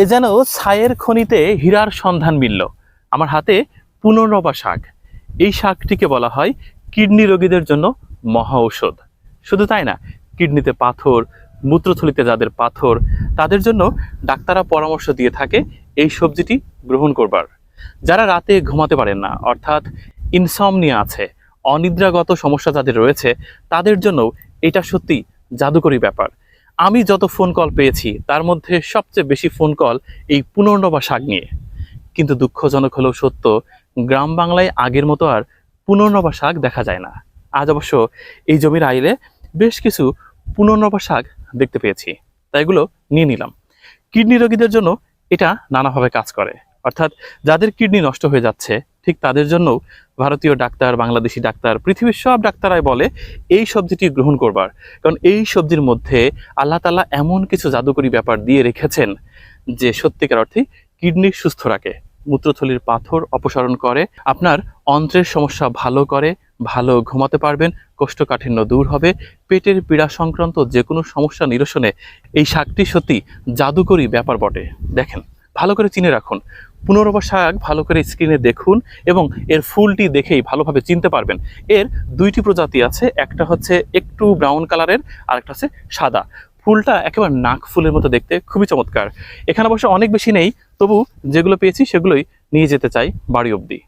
এ যেন ছায়ের খনিতে হীরার সন্ধান মিলল। আমার হাতে পুনর্নবা শাক। এই শাকটিকে বলা হয় কিডনি রোগীদের জন্য মহা ঔষধ। শুধু তাই না, কিডনিতে পাথর, মূত্রথলিতে যাদের পাথর, তাদের জন্য ডাক্তাররা পরামর্শ দিয়ে থাকে এই সবজিটি গ্রহণ করবার। যারা রাতে ঘুমাতে পারেন না, অর্থাৎ ইনসমনিয়া আছে, অনিদ্রাগত সমস্যা যাদের রয়েছে, তাদের জন্য এটা সত্যি জাদুকরী ব্যাপার। আমি যত ফোন কল পেয়েছি, তার মধ্যে সবচেয়ে বেশি ফোন কল এই পুনর্নবা শাক নিয়ে। কিন্তু দুঃখজনক হলেও সত্য, গ্রাম বাংলায় আগের মতো আর পুনর্নবা শাক দেখা যায় না। আজ অবশ্য এই জমির আইলে বেশ কিছু পুনর্নবা শাক দেখতে পেয়েছি। তাই এগুলো নিয়ে নিলাম। কিডনি রোগীদের জন্য এটা নানাভাবে কাজ করে। অর্থাৎ যাদের কিডনি নষ্ট হয়ে যাচ্ছে, ঠিক তাদের জন্য ভারতীয় ডাক্তার, বাংলাদেশি ডাক্তার, পৃথিবীর সব ডাক্তারাই বলে এই সবজিটি গ্রহণ করবার। কারণ এই সবজির মধ্যে আল্লাহ তালা এমন কিছু জাদুকরী ব্যাপার দিয়ে রেখেছেন যে সত্যিকার অর্থে কিডনি সুস্থ রাখে, মূত্রথলির পাথর অপসারণ করে, আপনার অন্ত্রের সমস্যা ভালো করে, ভালো ঘুমাতে পারবেন, কোষ্ঠকাঠিন্য দূর হবে, পেটের পীড়া সংক্রান্ত যে কোনো সমস্যা নিরসনে এই শাকটি সত্যি জাদুকরী ব্যাপার বটে। দেখেন, ভালো করে চিনে রাখুন পুনর্বা শাক ভালো করে স্ক্রিনে দেখুন এবং এর ফুলটি দেখেই ভালোভাবে চিনতে পারবেন। এর দুইটি প্রজাতি আছে, একটা হচ্ছে একটু ব্রাউন কালারের আর একটা হচ্ছে সাদা। ফুলটা একেবারে নাক ফুলের মতো দেখতে, খুবই চমৎকার। এখানে অবশ্য অনেক বেশি নেই, তবু যেগুলো পেয়েছি সেগুলোই নিয়ে যেতে চাই বাড়ি অবধি।